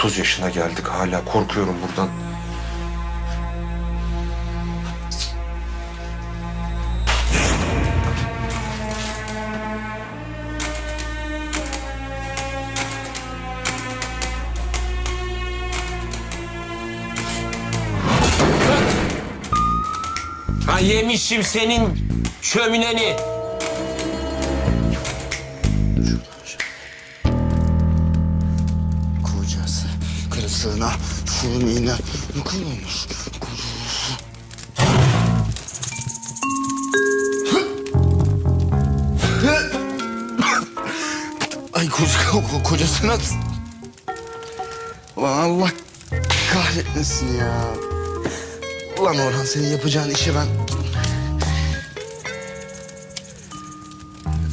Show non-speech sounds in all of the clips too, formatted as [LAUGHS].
30 yaşına geldik hala korkuyorum buradan. Ha yemişim senin şömineni. Karısına şömine yıkılmamış. Ay koca, ko- kocasına... Ulan Allah kahretmesin ya. Ulan Orhan senin yapacağın işe ben...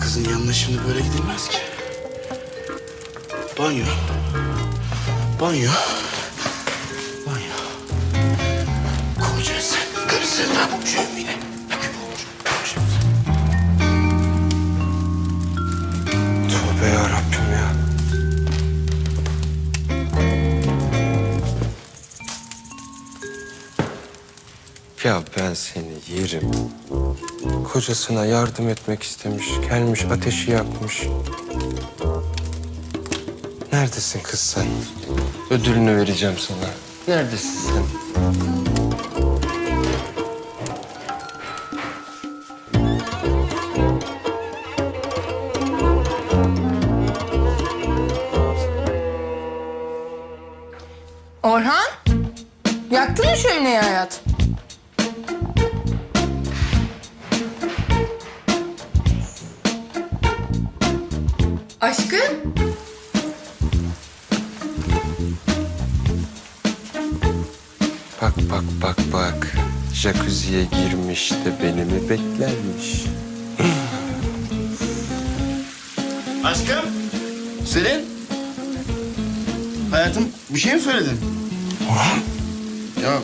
Kızın yanına şimdi böyle gidilmez ki. Banyo. Banyo. Banyo. Kocası karısına şömine. Tövbe ya Rabbim ya. Ya ben seni yerim. Kocasına yardım etmek istemiş, gelmiş ateşi yakmış. Neredesin kız sen? Ödülünü vereceğim sana. Neredesin sen? Orhan? Yaktın mı şömineyi hayat? Aşkım? Bak bak bak. Jacuzziye girmiş de beni mi beklermiş? [GASPS] Aşkım. Selin. Hayatım bir şey mi söyledin? Ya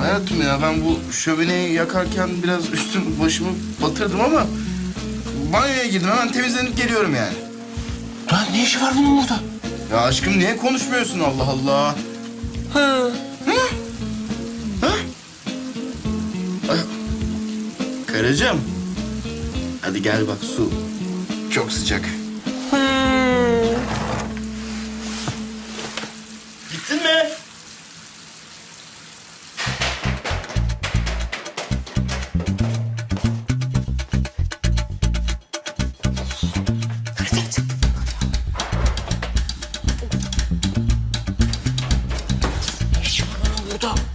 hayatım ya ben bu şömineyi yakarken biraz üstüm başımı batırdım ama... ...banyoya girdim hemen temizlenip geliyorum yani. Lan ne işi var bunun burada? Ya aşkım niye konuşmuyorsun Allah Allah? Hı. Karıcığım. Hadi gel bak su. Çok sıcak. Gittin mi? Orhan?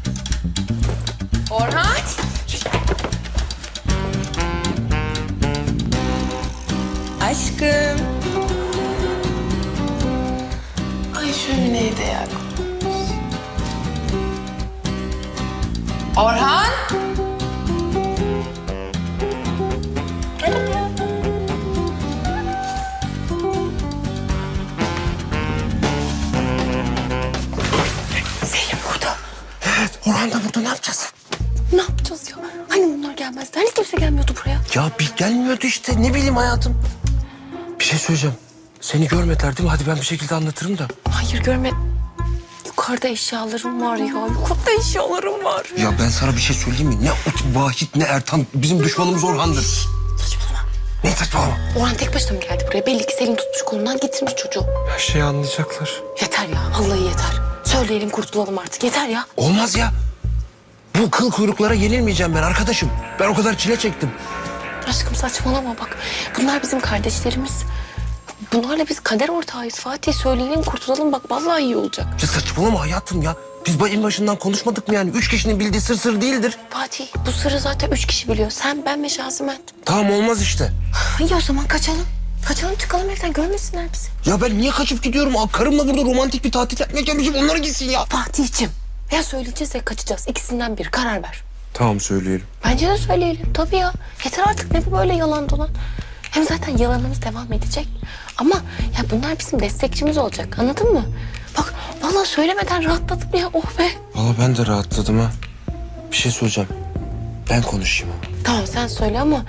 Gelmiyordu işte ne bileyim hayatım. Bir şey söyleyeceğim. Seni görmediler değil mi? Hadi ben bir şekilde anlatırım da. Hayır görme. Yukarıda eşyalarım var ya. Yukarıda eşyalarım var. Ya ben sana bir şey söyleyeyim mi? Ne Ut Vahit ne Ertan. Bizim düşmanımız Orhan'dır. Saçmalama. Ne saçmalama. Orhan tek başına mı geldi buraya? Belli ki Selin tutmuş kolundan getirmiş çocuğu. Her şeyi anlayacaklar. Yeter ya. Vallahi yeter. Söyleyelim kurtulalım artık. Yeter ya. Olmaz ya. Bu kıl kuyruklara yenilmeyeceğim ben arkadaşım. Ben o kadar çile çektim. Aşkım saçmalama bak. Bunlar bizim kardeşlerimiz. Bunlarla biz kader ortağıyız. Fatih söyleyelim kurtulalım bak. Vallahi iyi olacak. Ya saçmalama hayatım ya. Biz en başından konuşmadık mı yani? Üç kişinin bildiği sır sır değildir. Fatih bu sırrı zaten üç kişi biliyor. Sen, ben ve Şazimen. Tamam olmaz işte. İyi o zaman kaçalım. Kaçalım çıkalım evden görmesinler bizi. Ya ben niye kaçıp gidiyorum? Aa, Karımla burada romantik bir tatil yapmaya gelmişim. Onlara gitsin ya. Fatih'cim. Ya söyleyeceğiz ya kaçacağız. İkisinden bir karar ver. Tamam söyleyelim. Bence de söyleyelim. Tabii ya. Yeter artık ne bu böyle yalan dolan. Hem zaten yalanımız devam edecek. Ama ya bunlar bizim destekçimiz olacak. Anladın mı? Bak vallahi söylemeden rahatladım ya. Oh be. Valla ben de rahatladım ha. Bir şey söyleyeceğim. Ben konuşayım ama. Tamam sen söyle ama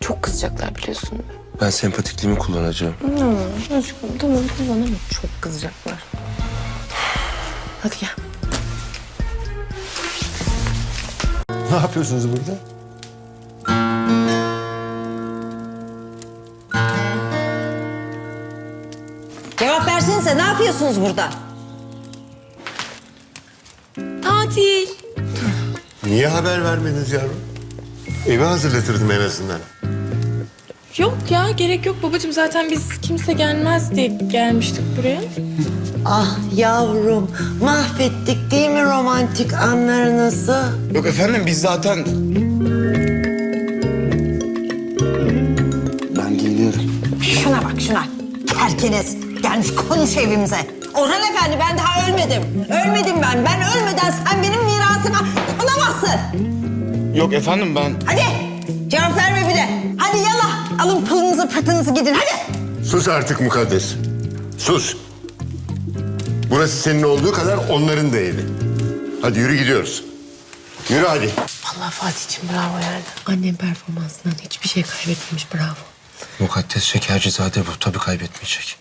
çok kızacaklar biliyorsun. Ben sempatikliğimi kullanacağım. Hmm, aşkım tamam kullan ama çok kızacaklar. Hadi gel. Ne yapıyorsunuz burada? Cevap versenize ne yapıyorsunuz burada? Tatil. Niye haber vermediniz yavrum? Evi hazırlatırdım en azından. Yok ya gerek yok babacığım. Zaten biz kimse gelmez diye gelmiştik buraya. Ah yavrum mahvettik değil mi romantik anlarınızı? Yok efendim biz zaten... Ben geliyorum. Şuna bak şuna. Terkiniz gelmiş konuş evimize. Orhan Efendi ben daha ölmedim. Ölmedim ben. Ben ölmeden sen benim mirasıma konamazsın. Yok efendim ben... Hadi cevap verme bir de. Hadi yallah. Alın pılınızı pırtınızı gidin hadi. Sus artık mukaddes. Sus. Burası senin olduğu kadar onların da evi. Hadi yürü gidiyoruz. Yürü hadi. Vallahi Fatih'ciğim bravo yani. Annem performansından hiçbir şey kaybetmemiş bravo. Mukaddes Şekercizade bu. Tabii kaybetmeyecek.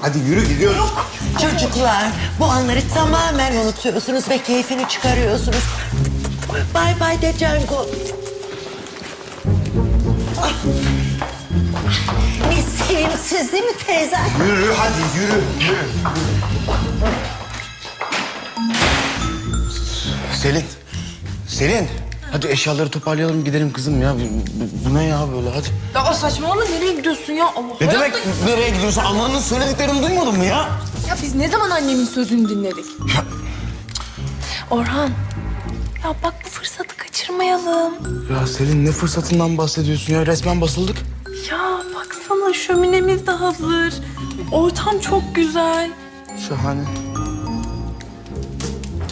Hadi yürü gidiyoruz. Çocuklar bu anları tamamen unutuyorsunuz ve keyfini çıkarıyorsunuz. Bay bay de Django. Ah. Ne sevimsiz değil mi teyze? Yürü hadi yürü. yürü. Selin. Selin. Hadi eşyaları toparlayalım gidelim kızım ya. Bu, bu- bu ne ya böyle hadi. Ya saçmalama nereye gidiyorsun ya? Allah Ne demek nereye gidiyorsun? Anlanın söylediklerini duymadın mı ya? Ya biz ne zaman annemin sözünü dinledik? Orhan. Ya bak bu fırsatı kaçırmayalım. Ya Selin ne fırsatından bahsediyorsun ya? Resmen basıldık. Ya baksana şöminemiz de hazır. Ortam çok güzel. Şahane.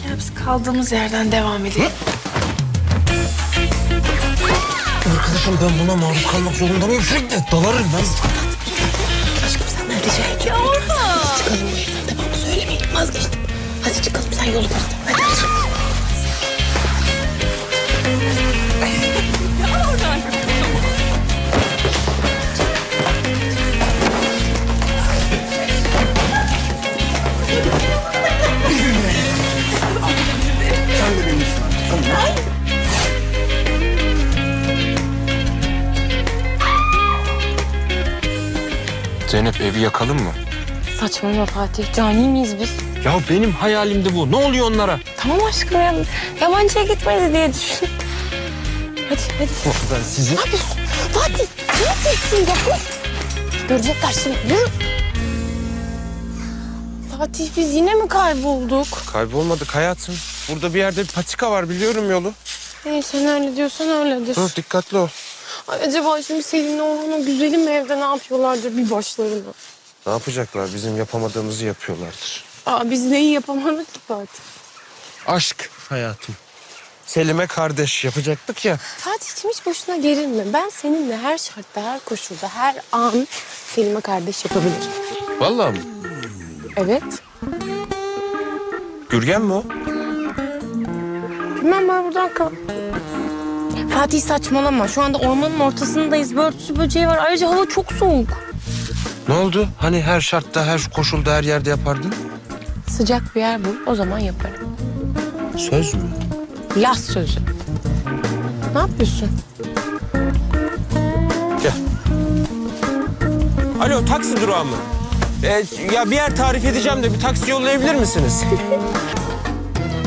Gel biz kaldığımız yerden devam edelim. Arkadaşım ben buna maruz kalmak zorunda mıyım? Sürekli dalarım ben. Ya Orhan. Çıkalım bu evden devamlı söylemeyin vazgeçtim. Hadi çıkalım sen yolu göster. Hadi. Zeynep evi yakalım mı? Saçmalama Fatih. Cani miyiz biz? Ya benim hayalimdi bu. Ne oluyor onlara? Tamam aşkım ya. Yabancıya gitmedi diye düşün. Hadi hadi. Ben sizi... Ne yapıyorsun? Fatih ne yapıyorsun ya? Görecekler şimdi. Yürü. Fatih biz yine mi kaybolduk? Kaybolmadık hayatım. Burada bir yerde bir patika var biliyorum yolu. İyi sen öyle diyorsan öyledir. Dur dikkatli ol. Ay, acaba şimdi Selin'le Orhan'ın güzelim evde ne yapıyorlardır bir başlarına? Ne yapacaklar? Bizim yapamadığımızı yapıyorlardır. Aa, biz neyi yapamadık ki Fatih? Aşk hayatım. Selim'e kardeş yapacaktık ya. Fatih'cim hiç boşuna gerilme. Ben seninle her şartta, her koşulda, her an Selim'e kardeş yapabilirim. Vallahi mi? Evet. Gürgen mi o? Bilmem ben buradan kal. Fatih saçmalama. Şu anda ormanın ortasındayız. Börtüsü böceği var. Ayrıca hava çok soğuk. Ne oldu? Hani her şartta, her koşulda, her yerde yapardın? Sıcak bir yer bul. O zaman yaparım. Söz mü? Laz sözü. Ne yapıyorsun? Gel. Alo taksi durağı mı? Ee, ya bir yer tarif edeceğim de bir taksi yollayabilir misiniz? [LAUGHS]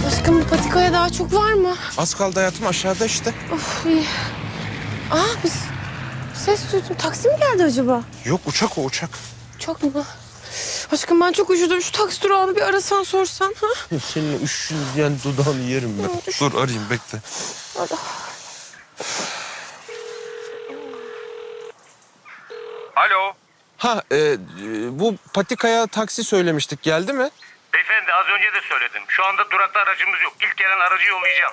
Aşkım bu patikaya daha çok var mı? Az kaldı hayatım aşağıda işte. Of iyi. Aa biz ses duydum. Taksi mi geldi acaba? Yok uçak o uçak. Çok mu? Aşkım ben çok üşüdüm. Şu taksi durağını bir arasan sorsan. Ha? Senin üşüyen dudağını yerim ben. Dur arayayım bekle. Alo. Ha e, bu patikaya taksi söylemiştik geldi mi? Beyefendi az önce de söyledim. Şu anda durakta aracımız yok. İlk gelen aracı yollayacağım.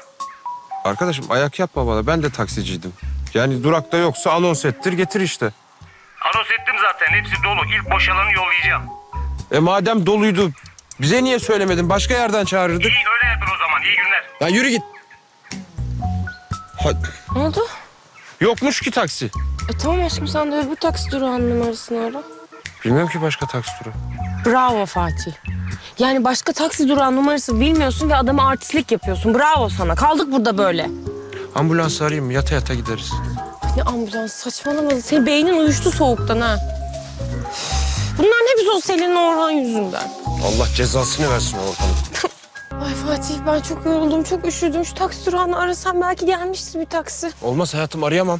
Arkadaşım ayak yapma bana ben de taksiciydim. Yani durakta yoksa anons ettir getir işte. Anons ettim zaten. Hepsi dolu. İlk boşalanı yollayacağım. E madem doluydu bize niye söylemedin? Başka yerden çağırırdık. İyi öyle yapın o zaman. İyi günler. Ya yürü git. Ha, Ne oldu? yokmuş ki taksi. E tamam aşkım sen de öbür taksi durağının numarasını ara. Bilmiyorum ki başka taksi turu. Bravo Fatih. Yani başka taksi durağı numarası bilmiyorsun ve adama artistlik yapıyorsun. Bravo sana. Kaldık burada böyle. Ambulans arayayım mı? Yata yata gideriz. Ne ambulans saçmalama. Senin beynin uyuştu soğuktan ha. Bunların hepsi o Selin'in Orhan yüzünden. Allah cezasını versin Orhan'ın. [LAUGHS] Ay Fatih ben çok yoruldum, çok üşüdüm. Şu taksi durağını arasam belki gelmiştir bir taksi. Olmaz hayatım arayamam.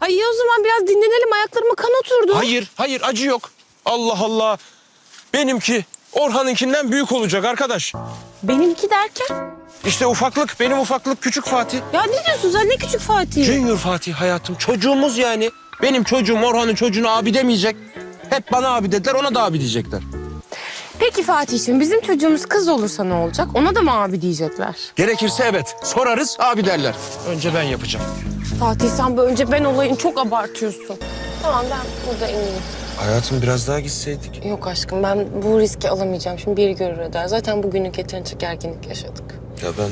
Ay iyi o zaman biraz dinlenelim. Ayaklarıma kan oturdu. Hayır, hayır acı yok. Allah Allah. Benimki Orhan'ınkinden büyük olacak arkadaş. Benimki derken? İşte ufaklık, benim ufaklık küçük Fatih. Ya ne diyorsun sen? Ne küçük Fatih? Junior Fatih hayatım. Çocuğumuz yani. Benim çocuğum Orhan'ın çocuğuna abi demeyecek. Hep bana abi dediler, ona da abi diyecekler. Peki Fatih'ciğim bizim çocuğumuz kız olursa ne olacak? Ona da mı abi diyecekler? Gerekirse evet. Sorarız, abi derler. Önce ben yapacağım. Fatih sen bu önce ben olayın çok abartıyorsun. Tamam ben burada ineyim. Hayatım biraz daha gitseydik. Yok aşkım ben bu riski alamayacağım. Şimdi biri görür öder. Zaten bugünlük yeterince gerginlik yaşadık. Ya ben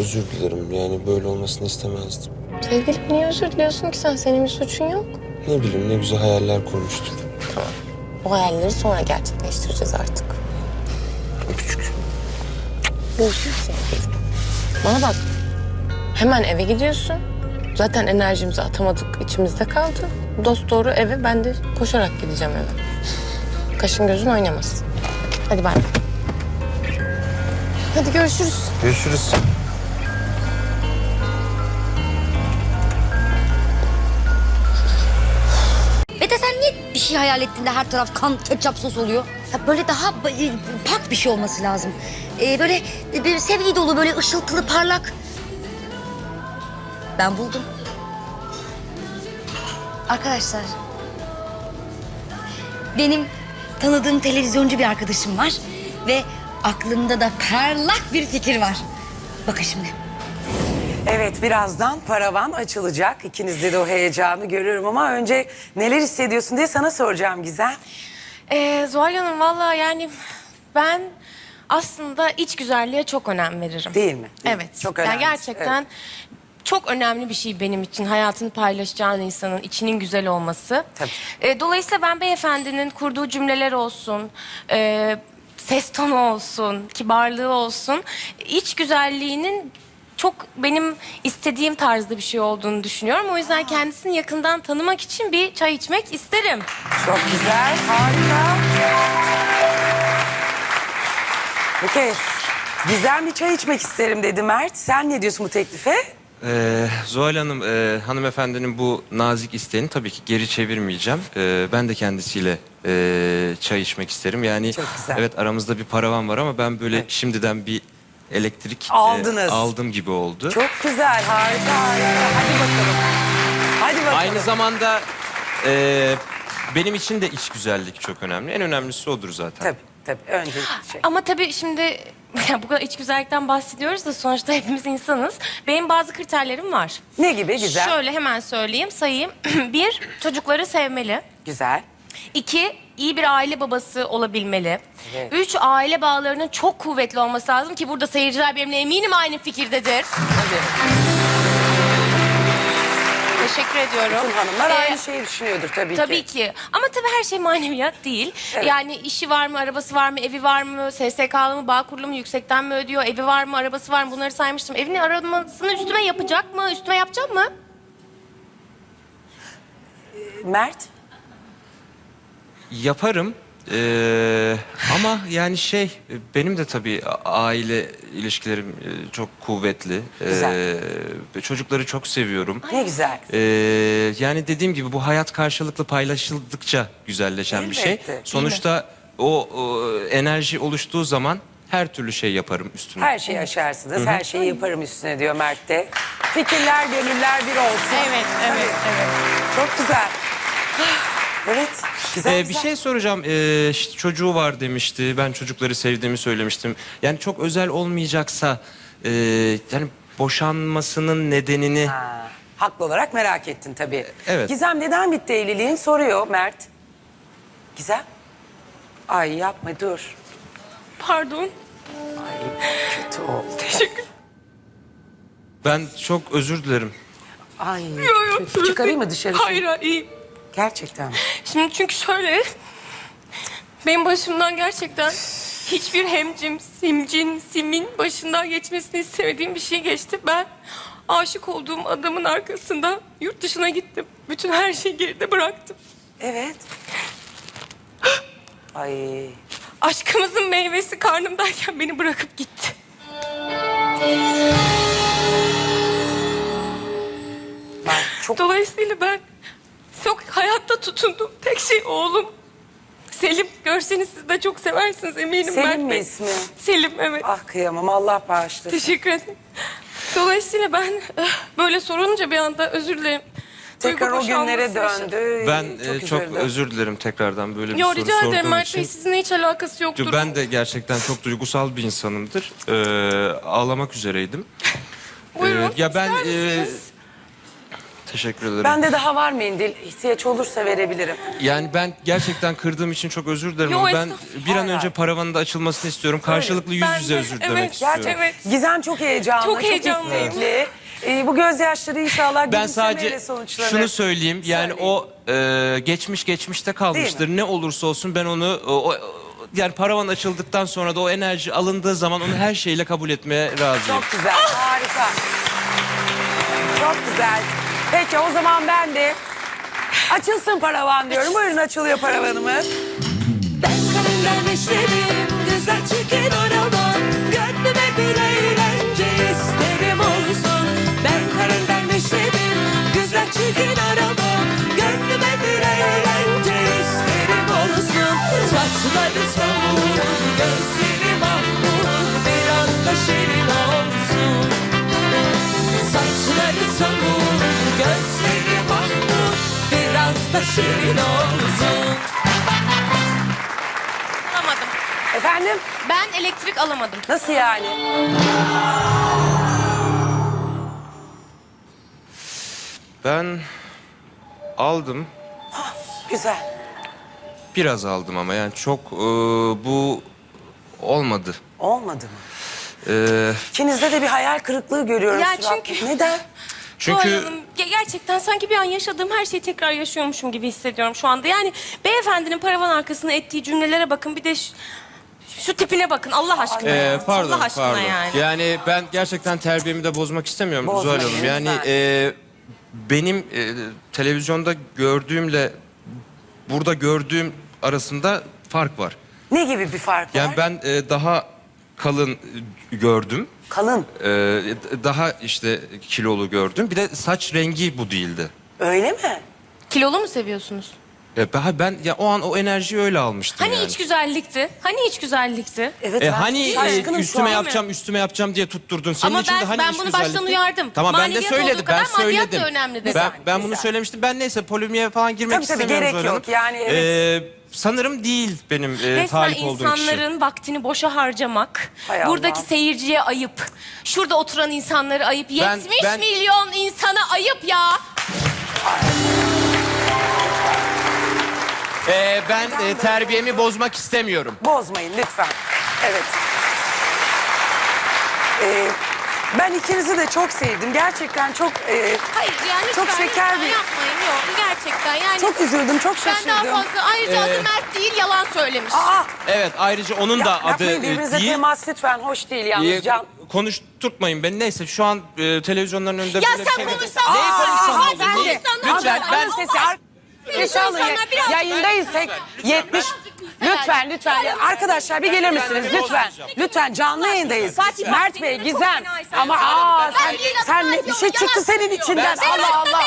özür dilerim. Yani böyle olmasını istemezdim. Sevgilim niye özür diliyorsun ki sen? Senin bir suçun yok. Ne bileyim ne güzel hayaller kurmuştum. O hayalleri sonra gerçekleştireceğiz artık. Öpücük. Görüşürüz sevgilim. Bana bak. Hemen eve gidiyorsun. Zaten enerjimizi atamadık, içimizde kaldı. Dost doğru eve, ben de koşarak gideceğim eve. Kaşın gözün oynamasın. Hadi bay bay. Hadi görüşürüz. Görüşürüz. Mete sen niye bir şey hayal ettiğinde her taraf kan, ketçap sos oluyor? Ya böyle daha e, pak bir şey olması lazım. Ee, böyle e, bir sevgi dolu, böyle ışıltılı, parlak. Ben buldum. Arkadaşlar. Benim tanıdığım televizyoncu bir arkadaşım var. Ve aklımda da parlak bir fikir var. Bakın şimdi. Evet birazdan paravan açılacak. İkinizde de o heyecanı görüyorum ama önce neler hissediyorsun diye sana soracağım Gizem. Ee, Zuhal Hanım valla yani ben aslında iç güzelliğe çok önem veririm. Değil mi? Değil mi? Evet. Çok Yani önemli. gerçekten çok önemli bir şey benim için. Hayatını paylaşacağın insanın içinin güzel olması. Tabii. Ee, dolayısıyla ben beyefendinin kurduğu cümleler olsun, e, ses tonu olsun, kibarlığı olsun, iç güzelliğinin çok benim istediğim tarzda bir şey olduğunu düşünüyorum. O yüzden kendisini yakından tanımak için bir çay içmek isterim. Çok güzel, harika. Peki Gizem bir çay içmek isterim dedi Mert. Sen ne diyorsun bu teklife? Ee, Zuhal Hanım, e, hanımefendinin bu nazik isteğini tabii ki geri çevirmeyeceğim. Ee, ben de kendisiyle e, çay içmek isterim. Yani Çok güzel. evet aramızda bir paravan var ama ben böyle şimdiden bir elektrik e, Aldınız. aldım gibi oldu. Çok güzel, harika, harika. Hadi bakalım. Hadi bakalım. Aynı zamanda e, benim için de iç güzellik çok önemli. En önemlisi odur zaten. Tabii, tabii. Önce şey. Ama tabii şimdi [LAUGHS] ya bu kadar iç güzellikten bahsediyoruz da sonuçta hepimiz insanız. Benim bazı kriterlerim var. Ne gibi Gizem? Şöyle hemen söyleyeyim, sayayım. [CLEARS THROAT] Bir, çocukları sevmeli. Güzel. İki, iyi bir aile babası olabilmeli. Evet. Üç, aile bağlarının çok kuvvetli olması lazım ki burada seyirciler benimle eminim aynı fikirdedir. Hadi. Teşekkür ediyorum. Bütün hanımlar Ee, aynı şeyi düşünüyordur tabii, Tabii ki. ki. Ama tabii her şey maneviyat değil. Evet. Yani işi var mı, arabası var mı, evi var mı, SSK'lı mı, Bağkurlu mu, yüksekten mi ödüyor, evi var mı, arabası var mı bunları saymıştım. Evini aramasını üstüme yapacak mı, üstüme yapacak mı? Mert? Yaparım. Ee, ama yani şey benim de tabii aile ilişkilerim e, çok kuvvetli. Güzel. Ee, çocukları çok seviyorum. Ne güzel. Ee, yani dediğim gibi bu hayat karşılıklı paylaşıldıkça güzelleşen bir şey. Elbette. Sonuçta o, o enerji oluştuğu zaman her türlü şey yaparım üstüne. Her şeyi aşarsınız, her şeyi yaparım üstüne diyor Mert de. Fikirler, gönüller bir olsun. Evet, evet, evet. Çok güzel. Güzel Ee, güzel. bir şey soracağım. Ee, işte çocuğu var demişti. Ben çocukları sevdiğimi söylemiştim. Yani çok özel olmayacaksa e, yani boşanmasının nedenini Ha, haklı olarak merak ettin tabii. Evet. Gizem neden bitti evliliğin soruyor Mert. Gizem? Ay yapma dur. Pardon. Ay kötü oldu. ben çok özür dilerim. Ay kötü. Çıkarayım mı dışarı? Hayır, iyi. Gerçekten mi? Şimdi çünkü şöyle... Benim başımdan gerçekten hiçbir hemcim, simcin, simin başından geçmesini istemediğim bir şey geçti. Ben aşık olduğum adamın arkasında yurt dışına gittim. Bütün her şeyi geride bıraktım. Evet. [GASPS] Ay. Aşkımızın meyvesi karnımdayken beni bırakıp gitti. Ben çok Dolayısıyla ben çok hayatta tutundum. Tek şey oğlum. Selim görseniz siz de çok seversiniz eminim Selim Mert mi Bey. ismi? Selim evet. Ah kıyamam Allah bağışlasın. Teşekkür ederim. Dolayısıyla ben eh, böyle sorunca bir anda özür dilerim. Tekrar Duygu o günlere boşalması için. döndü. Ben çok, e, çok üzüldüm. özür dilerim tekrardan böyle bir Yo soru rica ederim Mert için. Bey sizinle hiç alakası yoktur. Ben de gerçekten çok duygusal bir insanımdır. Ee, ağlamak üzereydim. Buyurun. Ee, ya ben ister e, misiniz? Teşekkür ederim. Bende daha var mendil. İhtiyaç olursa verebilirim. Yani ben gerçekten kırdığım için çok özür dilerim Yo, ama ben estağfurullah. bir an önce paravanın da açılmasını istiyorum. Karşılıklı yüz Ben yüze de, özür evet, dilemek istiyorum. Gerçekten. Evet. Gizem çok heyecanlı. Çok heyecanlıyım. istekli. Ee, bu gözyaşları inşallah Ben gülümsemeyle sadece sonuçlanır. şunu söyleyeyim. Yani o e, geçmiş geçmişte kalmıştır. Ne olursa olsun ben onu o, o- yani paravan açıldıktan sonra da o enerji alındığı zaman onu her şeyle kabul etmeye razıyım. Çok güzel, harika. Çok güzel. Peki o zaman ben de açılsın paravan diyorum. Buyurun açılıyor paravanımız. Ben kalender meşrebim Güzel çirkin oynamam Gönlüme bir eğlence isterim olsun Ben kalender meşrebim Güzel çirkin oynamam Gönlüme bir eğlence isterim olsun Saçları savur Gözleri Ben elektrik alamadım. Nasıl yani? Ben aldım. Güzel. Biraz aldım ama yani çok e, bu olmadı. Olmadı mı? E, İkinizde de bir hayal kırıklığı görüyorum. Ya çünkü- Neden? [LAUGHS] çünkü Doğru Hanım, ge- gerçekten sanki bir an yaşadığım her şeyi tekrar yaşıyormuşum gibi hissediyorum şu anda. Yani beyefendinin paravan arkasına ettiği cümlelere bakın bir de şu, şu tipine bakın Allah aşkına. e, ya. pardon Allah aşkına pardon. yani. Yani ben gerçekten terbiyemi de bozmak istemiyorum Bozmayın Zuhal Hanım. Yani lütfen. e, benim e, televizyonda gördüğümle burada gördüğüm arasında fark var. Ne gibi bir fark Yani var? ben e, daha kalın gördüm. Kalın. E, daha işte kilolu gördüm. Bir de saç rengi bu değildi. Öyle mi? Kilolu mu seviyorsunuz? E, ben, ben ya o an o enerjiyi öyle almıştım Hani yani. iç güzellikti? Hani iç güzellikti? Evet. E, ben hani e, şaşkınım şu üstüme an. yapacağım üstüme yapacağım diye tutturdun. Senin Ama için ben- de hani ben iç bunu baştan güzellikti? uyardım. Tamam ben de Maneviyat söyledim. kadar Ben maddiyat da söyledim. önemlidir. Ben, ben bunu güzel. söylemiştim. Ben neyse polemiğe falan girmek Tabii tabii, istemiyorum. gerek yok. Yani evet. E, sanırım değil benim e, Resmen talip olduğum kişi. insanların vaktini boşa harcamak, Hay buradaki Allah. seyirciye ayıp, şurada oturan insanları ayıp, Ben- 70 ben- milyon insana ayıp ya. E, ben e, terbiyemi bozmak istemiyorum. Bozmayın lütfen. Evet. Ee, ben ikinizi de çok sevdim. Gerçekten çok e, Hayır yani Çok lütfen, şeker lütfen bir- yapmayın yok gerçekten yani. çok üzüldüm, çok ben şaşırdım. daha fazla ayrıca adı Ee, Mert değil yalan söylemiş. Aa, Evet ayrıca onun ya, da adı yapmayın e, birbirinize değil. temas lütfen. Hoş değil yalnız E, Can. konuşturtmayın beni. Neyse şu an e, televizyonların önünde ya böyle bir sen şey... konuşsan Neyi olur? konuşsan Lütfen olur. ben... Alın sesi. ar- Lütfen alın. Yayındayız. tek- 70 Lütfen lütfen Ya, arkadaşlar bir gelir misiniz lütfen lütfen canlı yayındayız Fatih, Mert Bey Gizem ama aa sen sen ne bir şey çıktı senin içinden Allah Zeynep, Allah.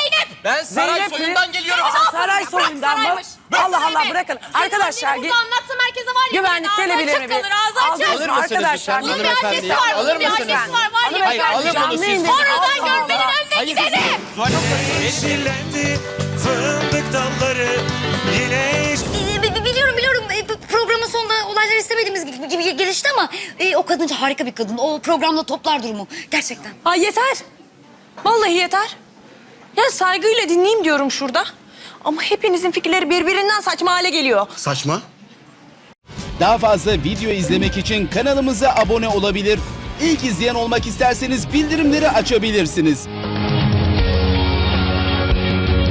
Ben saray Zeynep mi? soyundan geliyorum. Aa, saray soyundan mı. Allah Allah bırakın arkadaşlar gi- burada anlatsam herkese var ya. güvenlik gelebilir mi? kalır, ağzı Alır açık. Alır mısın mısınız arkadaşlar? lütfen Bunun bir annesi var, Alır bunun bir mısınız? annesi var. Var ya Hayır, beyefendi. bunu siz. Sonradan Allah görmenin Allah. önüne Hayır, gidelim. Yeşillendi fındık dalları Yine Ee, bi- bi- Biliyorum biliyorum Ee, bu programın sonunda olaylar istemediğimiz gibi- gibi gelişti ama e, o kadın harika bir kadın. O programda toplar durumu. Gerçekten. Ay yeter. Vallahi yeter. Ya saygıyla dinleyeyim diyorum şurada. Ama hepinizin fikirleri birbirinden saçma hale geliyor. Saçma. Daha fazla video izlemek için kanalımıza abone olabilir. İlk izleyen olmak isterseniz bildirimleri açabilirsiniz.